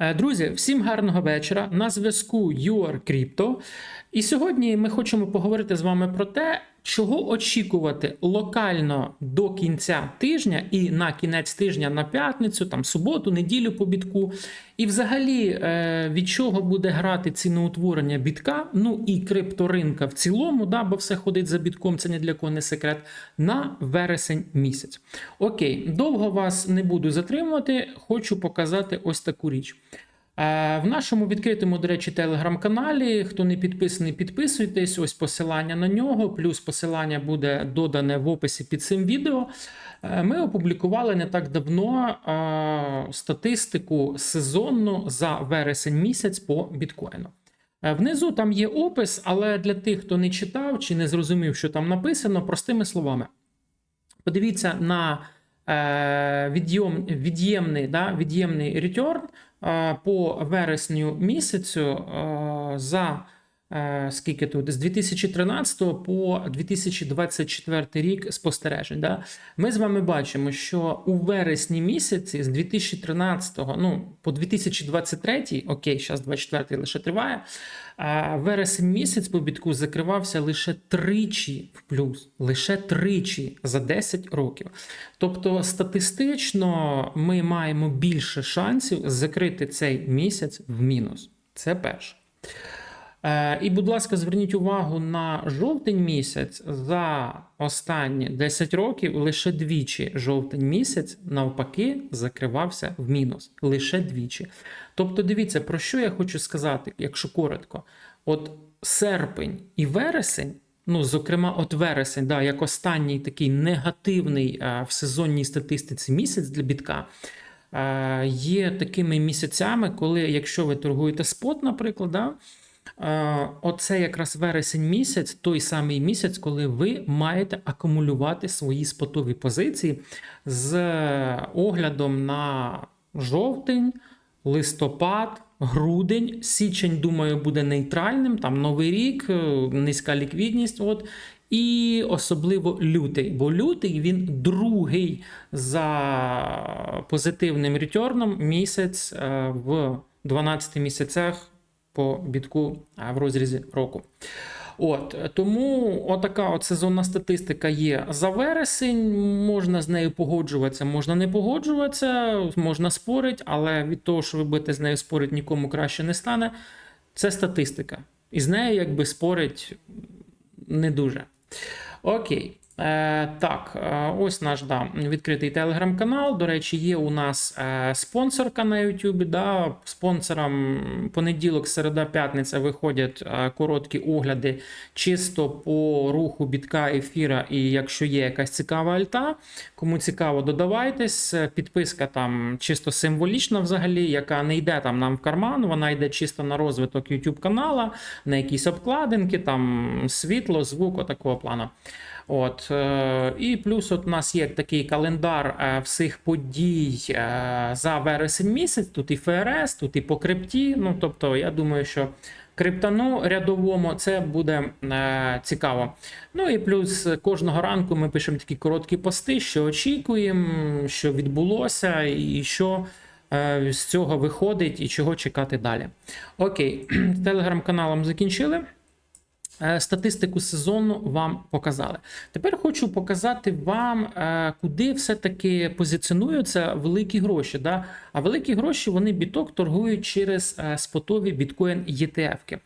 Е, Друзі, всім гарного вечора. На зв'язку UrCrypto. І сьогодні ми хочемо поговорити з вами про те, чого очікувати локально до кінця тижня і на кінець тижня на п'ятницю, там суботу, неділю по бітку. І взагалі е, від чого буде грати ціноутворення бітка, ну і крипторинка в цілому, да, бо все ходить за бітком, це ні для кого не секрет, на вересень місяць. Окей, довго вас не буду затримувати, хочу показати ось таку річ. Е, В нашому відкритому, до речі, телеграм-каналі. Хто не підписаний, підписуйтесь. Ось посилання на нього, плюс посилання буде додане в описі під цим відео. Е, Ми опублікували не так давно е, статистику сезонну за вересень місяць по біткоїну. Внизу там є опис, але для тих, хто не читав чи не зрозумів, що там написано, простими словами. Подивіться на е, від'єм, від'ємний, да, від'ємний return по вересню місяцю е, за е, скільки тут з 2013 по 2024 рік спостережень. Да? Ми з вами бачимо, що у вересні місяці з 2013 ну, по 2023, окей, зараз 24 лише триває. А вересень місяць по бітку закривався лише тричі в плюс, лише тричі за 10 років. Тобто, статистично ми маємо більше шансів закрити цей місяць в мінус. Це перше. Е, І, будь ласка, зверніть увагу на жовтень місяць за останні 10 років лише двічі жовтень місяць навпаки закривався в мінус. Лише двічі. Тобто, дивіться, про що я хочу сказати, якщо коротко. От серпень і вересень. Ну, зокрема, от вересень, да, як останній такий негативний а, в сезонній статистиці місяць для бітка, а, є такими місяцями, коли, якщо ви торгуєте спот, наприклад, да, оце якраз вересень місяць, той самий місяць, коли ви маєте акумулювати свої спотові позиції з оглядом на жовтень, листопад, грудень, січень, думаю, буде нейтральним. Там новий рік, е, низька ліквідність. От. І особливо лютий, бо лютий він другий за позитивним ретерном місяць е, в 12 місяцях по бітку в розрізі року. От тому отака от сезонна статистика є за вересень. Можна з нею погоджуватися, можна не погоджуватися, можна спорити, але від того, що ви будете з нею спорити, нікому краще не стане. Це статистика. І з нею, якби спорить не дуже. Окей. Е, Так, е, ось наш да, відкритий телеграм-канал. До речі, є у нас е, спонсорка на YouTube. Да, Спонсорам понеділок, середа, п'ятниця виходять короткі огляди чисто по руху бітка, ефіра. І якщо є якась цікава альта, кому цікаво, додавайтесь. Підписка там чисто символічна, взагалі, яка не йде там нам в карман, вона йде чисто на розвиток YouTube канала, на якісь обкладинки, там світло, звук, отакого плану. От, е, І плюс от у нас є такий календар е, всіх подій е, за вересень місяць. Тут і ФРС, тут і по крипті. Ну, тобто, я думаю, що криптану рядовому це буде цікаво. Ну і плюс кожного ранку ми пишемо такі короткі пости, що очікуємо, що відбулося, і що. З цього виходить і чого чекати далі. Окей, телеграм-каналом закінчили. Е, Статистику сезону вам показали. Тепер хочу показати вам, е, куди все-таки позиціонуються великі гроші. Да? А великі гроші вони біток торгують через е, спотові біткоін ETF-ки.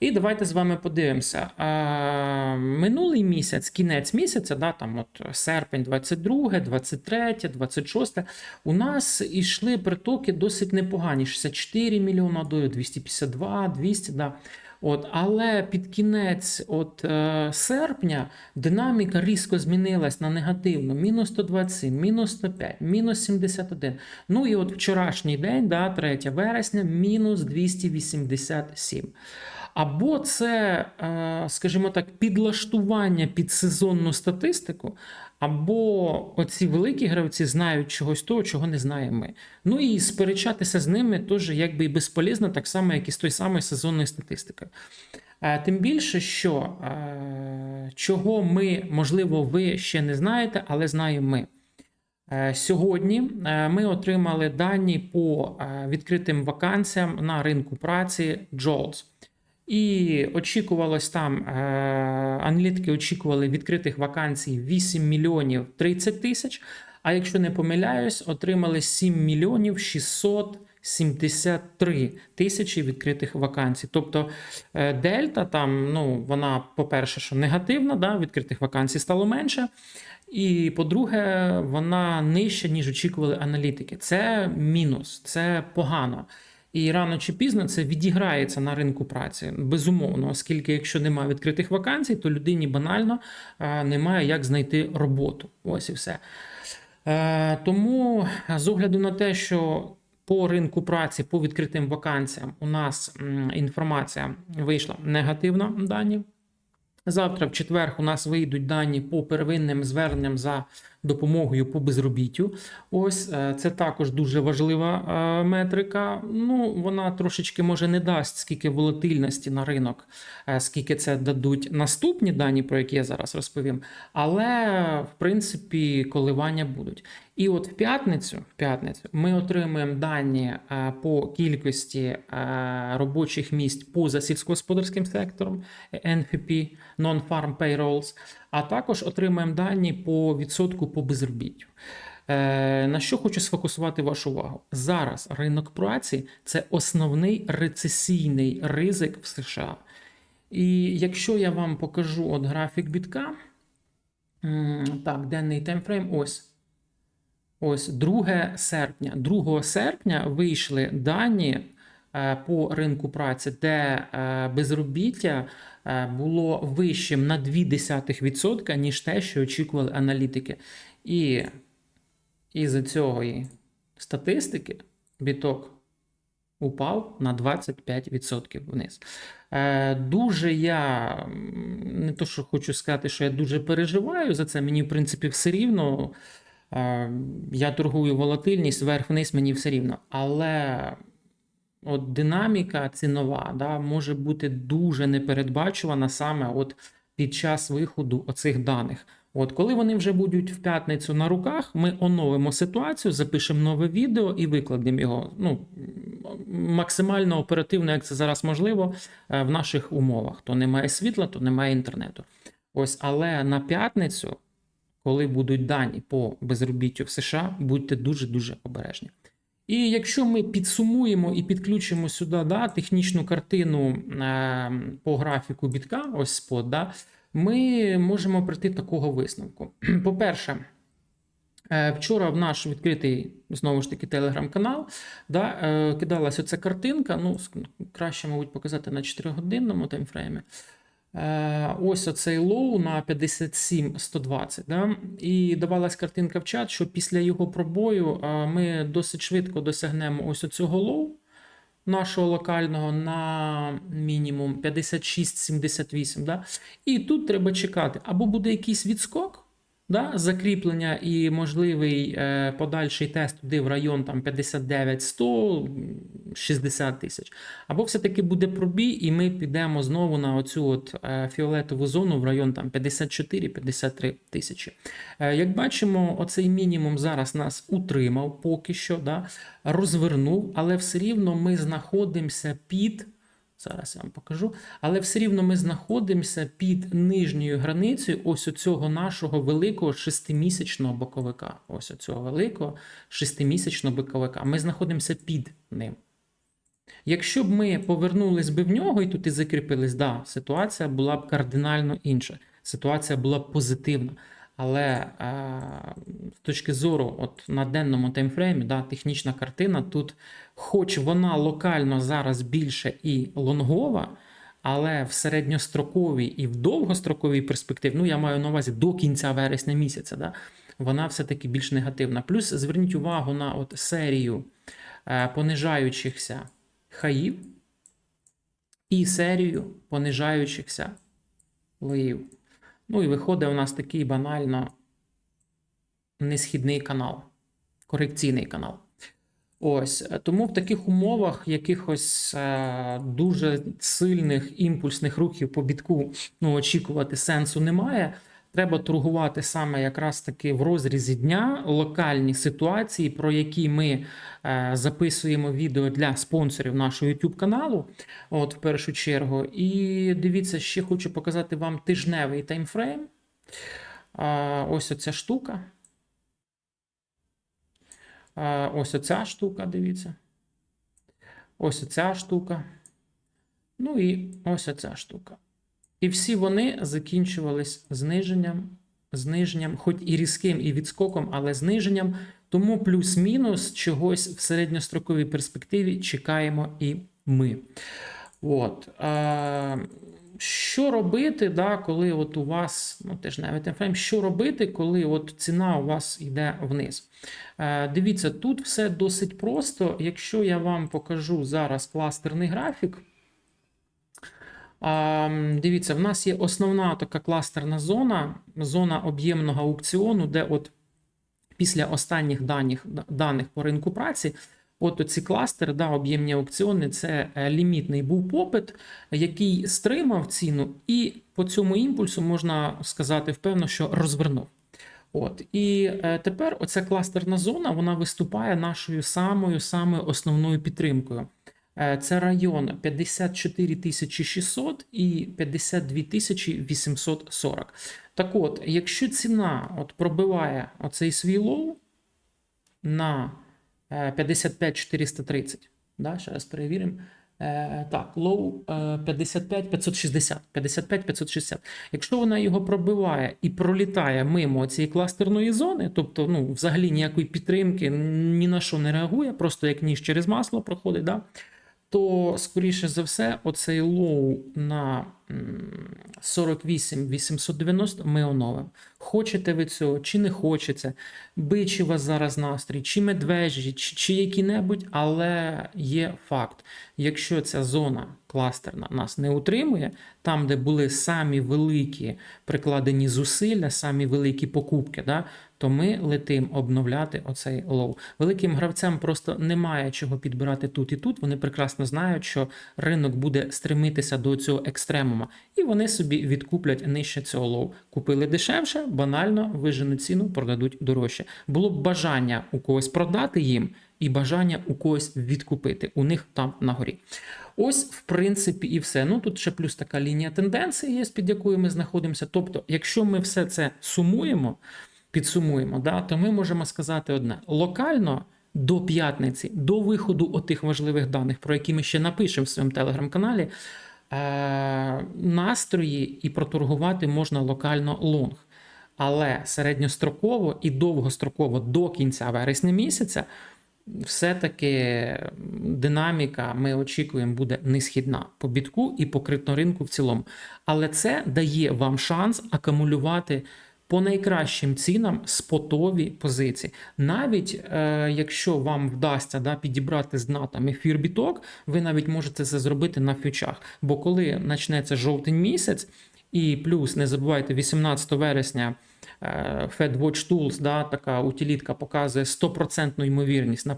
І давайте з вами подивимося. Минулий місяць, кінець місяця, да, там от серпень 22, 23, 26, у нас ішли притоки досить непогані: 64 мільйона доларів, 252, 200. Да. От, але під кінець от, е, серпня динаміка різко змінилась на негативну: мінус 127, мінус 105, мінус 71. Ну і от вчорашній день, да, 3 вересня, мінус 287. Або це, е, скажімо так, підлаштування під сезонну статистику, або оці великі гравці знають чогось того, чого не знаємо ми. Ну і сперечатися з ними теж якби і безполезно, так само, як і з той самої сезонної статистики. Е, Тим більше, що е, чого ми, можливо, ви ще не знаєте, але знаємо ми. Сьогодні ми отримали дані по відкритим вакансіям на ринку праці JOLTS. І очікувалось там, е, аналітики очікували відкритих вакансій 8 мільйонів 30 тисяч. А якщо не помиляюсь, отримали 7 мільйонів 673 тисячі відкритих вакансій. Тобто е, дельта там, ну вона, по-перше, що негативна, да, відкритих вакансій стало менше. І по-друге, вона нижча, ніж очікували аналітики. Це мінус, це погано. І рано чи пізно це відіграється на ринку праці. Безумовно, оскільки якщо немає відкритих вакансій, то людині банально е, немає як знайти роботу. Ось і все. Е, Тому з огляду на те, що по ринку праці, по відкритим вакансіям у нас інформація вийшла негативна дані. Завтра, в четвер, у нас вийдуть дані по первинним зверненням за допомогою по безробіттю. Ось е, це також дуже важлива е, метрика. Ну, вона трошечки може не дасть скільки волатильності на ринок, е, скільки це дадуть наступні дані, про які я зараз розповім. Але в принципі коливання будуть. І от в п'ятницю, в п'ятницю ми отримуємо дані по кількості робочих місць поза сільськогосподарським сектором NFP, Non-Farm Payrolls, а також отримаємо дані по відсотку по безробіттю. Е, На що хочу сфокусувати вашу увагу? Зараз ринок праці це основний рецесійний ризик в США. І якщо я вам покажу от графік бітка, так, денний таймфрейм, ось. Ось 2 серпня. 2 серпня вийшли дані по ринку праці, де е, безробіття е, було вищим на 0,2%, ніж те, що очікували аналітики. І із цього статистики біток упав на 25% вниз. Е, Дуже я не то, що хочу сказати, що я дуже переживаю за це. Мені, в принципі, все рівно. Е, Я торгую волатильність вверх-вниз, мені все рівно. Але от динаміка цінова да, може бути дуже непередбачувана саме от під час виходу оцих даних. От коли вони вже будуть в п'ятницю на руках, ми оновимо ситуацію, запишемо нове відео і викладемо його. Ну максимально оперативно, як це зараз можливо, е, в наших умовах. То немає світла, то немає інтернету. Ось, але на п'ятницю, коли будуть дані по безробіттю в США, будьте дуже дуже обережні. І якщо ми підсумуємо і підключимо сюди да, технічну картину е, по графіку бітка, ось спот, да, ми можемо прийти такого висновку. По-перше, е, вчора в наш відкритий знову ж таки телеграм-канал да, е, кидалася оця картинка. Ну, краще, мабуть, показати на 4-годинному таймфреймі. Е, Ось оцей лоу на 57-120. Да? І давалась картинка в чат, що після його пробою е, ми досить швидко досягнемо ось оцього лоу нашого локального на мінімум 56-78. Да? І тут треба чекати, або буде якийсь відскок. Да, закріплення і можливий е, подальший тест туди в район там 59 100 60 тисяч. Або все-таки буде пробій, і ми підемо знову на оцю от е, фіолетову зону в район там 54-53 тисячі. Е, як бачимо, оцей мінімум зараз нас утримав поки що, да, розвернув, але все рівно ми знаходимося під. Зараз я вам покажу. Але все рівно ми знаходимося під нижньою границею ось цього нашого великого шестимісячного боковика. Ось цього великого шестимісячного боковика. Ми знаходимося під ним. Якщо б ми повернулись би в нього і тут і закріпились, да, ситуація була б кардинально інша. Ситуація була б позитивна. Але е, з точки зору, от на денному таймфреймі, да, технічна картина тут, хоч вона локально зараз більше і лонгова, але в середньостроковій і в довгостроковій перспективі, ну я маю на увазі до кінця вересня місяця, да, вона все-таки більш негативна. Плюс зверніть увагу на от серію е, понижаючихся хаїв і серію понижаючихся лоїв. Ну і виходить у нас такий банально несхідний канал, корекційний канал. Ось е, тому в таких умовах якихось е, дуже сильних імпульсних рухів по бітку ну, очікувати сенсу немає. Треба торгувати саме якраз таки в розрізі дня локальні ситуації, про які ми е, записуємо відео для спонсорів нашого YouTube каналу. От в першу чергу. І дивіться, ще хочу показати вам тижневий таймфрейм. Е, ось оця штука. Е, ось оця штука, дивіться. Ось оця штука. Ну і ось оця штука. І всі вони закінчувались зниженням, зниженням, хоч і різким, і відскоком, але зниженням. Тому плюс-мінус чогось в середньостроковій перспективі чекаємо і ми. От. А, що робити, да, коли от у вас, ну теж навіть таймфрейм, що робити, коли от ціна у вас йде вниз? Е, дивіться, тут все досить просто. Якщо я вам покажу зараз кластерний графік, а, Дивіться, в нас є основна така кластерна зона, зона об'ємного аукціону, де от після останніх даних, даних по ринку праці, от ці кластери, да, об'ємні аукціони, це е, лімітний був попит, який стримав ціну, і по цьому імпульсу можна сказати впевно, що розвернув. От І е, тепер оця кластерна зона вона виступає нашою самою самою основною підтримкою. Е, це район 54 600 і 52 840. Так от, якщо ціна от пробиває оцей свій лоу на 55 430, да, ще раз перевіримо. Е, так, лоу 55 560. 55 560. Якщо вона його пробиває і пролітає мимо цієї кластерної зони, тобто ну, взагалі ніякої підтримки, ні на що не реагує, просто як ніж через масло проходить. да, то, скоріше за все, оцей лоу на 48 890 ми оновимо. Хочете ви цього, чи не хочете, бичі вас зараз настрій, чи медвежі, чи, чи які-небудь, але є факт: якщо ця зона кластерна нас не утримує, там, де були самі великі прикладені зусилля, самі великі покупки, да, то ми летим обновляти оцей лоу. Великим гравцям просто немає чого підбирати тут і тут. Вони прекрасно знають, що ринок буде стремитися до цього екстремума, і вони собі відкуплять нижче цього лоу. Купили дешевше, банально вижену ціну, продадуть дорожче. Було б бажання у когось продати їм. І бажання у когось відкупити у них там на горі. Ось, в принципі, і все. Ну тут ще плюс така лінія тенденції є, під якою ми знаходимося. Тобто, якщо ми все це сумуємо, підсумуємо, да, то ми можемо сказати одне: локально до п'ятниці, до виходу отих важливих даних, про які ми ще напишемо в своєму телеграм-каналі, настрої і проторгувати можна локально лонг. Але середньостроково і довгостроково до кінця вересня місяця все-таки динаміка, ми очікуємо, буде несхідна по бітку і по крипторинку в цілому. Але це дає вам шанс акумулювати по найкращим цінам спотові позиції. Навіть е, якщо вам вдасться да, підібрати з дна там ефір-біток, ви навіть можете це зробити на фьючах. Бо коли почнеться жовтень місяць, і плюс не забувайте, 18 вересня. Е, Fed Tools, да, така утилітка показує 100% ймовірність на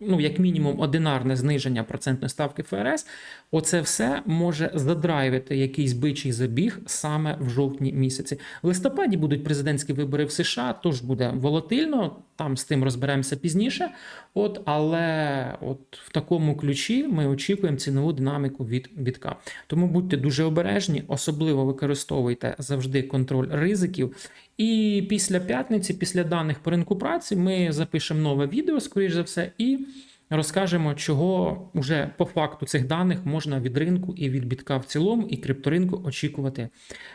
ну, як мінімум, одинарне зниження процентної ставки ФРС, оце все може задрайвити якийсь бичий забіг саме в жовтні місяці. В листопаді будуть президентські вибори в США, тож буде волатильно. Там з тим розберемося пізніше. От, але от в такому ключі ми очікуємо цінову динаміку від бітка. Тому будьте дуже обережні, особливо використовуйте завжди контроль ризиків. І після п'ятниці, після даних по ринку праці, ми запишемо нове відео, скоріш за все, і розкажемо, чого вже по факту цих даних можна від ринку і від бітка в цілому, і крипторинку очікувати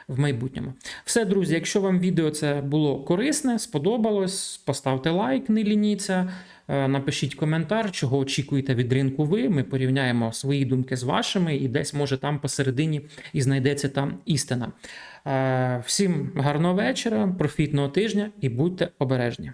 в майбутньому. Все, друзі, якщо вам відео це було корисне, сподобалось, поставте лайк, не лініться. Е, напишіть коментар, чого очікуєте від ринку ви. Ми порівняємо свої думки з вашими, і десь, може, там посередині і знайдеться там істина. Е, всім гарного вечора, профітного тижня і будьте обережні.